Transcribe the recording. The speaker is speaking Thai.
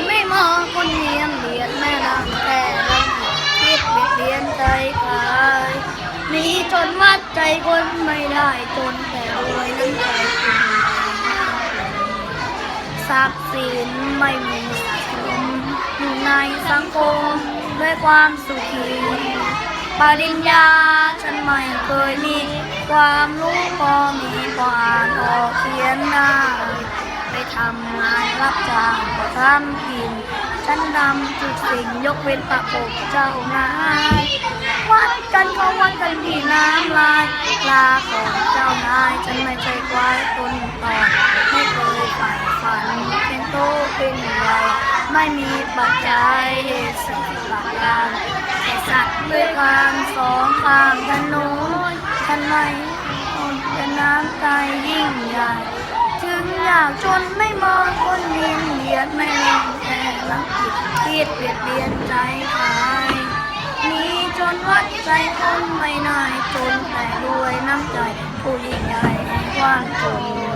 นไม่มองคนเลี้ยงเลียนแม่รังแต่รังคิดเบียดเบียนใจใครหนีจนวัดใจคนไม่ได้จนแต่รวยน้ำใจคุณทรัพย์สินไม่มีสะสมอยู่ในสังคมด้วยความสุขีปริญญาฉันไม่เคยมี ความรู้พอมีพออ่านออกเขียนได้ ทำงานรับจ้างก็ทำกิน ฉันดำทุกสิ่งยกเว้นประกเจ้านายวัดกันก็วัดกันที่น้ำลายลาก่อนเจ้านายฉันไม่ใช่ควายคนต่อไม่เคยฝันฝันเป็นโตเป็นใหญ่ไม่มีปัจจัยสักประการแต่สัตว์ด้วยการสองข้างถนนฉันไม่คนจะน้ำใจยิ่งใหญ่ถึงอยากจนไม่มองคนเลียนเหยียดไม่ลงแต่ลังกิ ดคิดเบียดเบียนใจใครมีจนวัดใจคนไม่นายจนแต่รวยน้ำใจผู้ยิ่งใหญ่แห่งความจน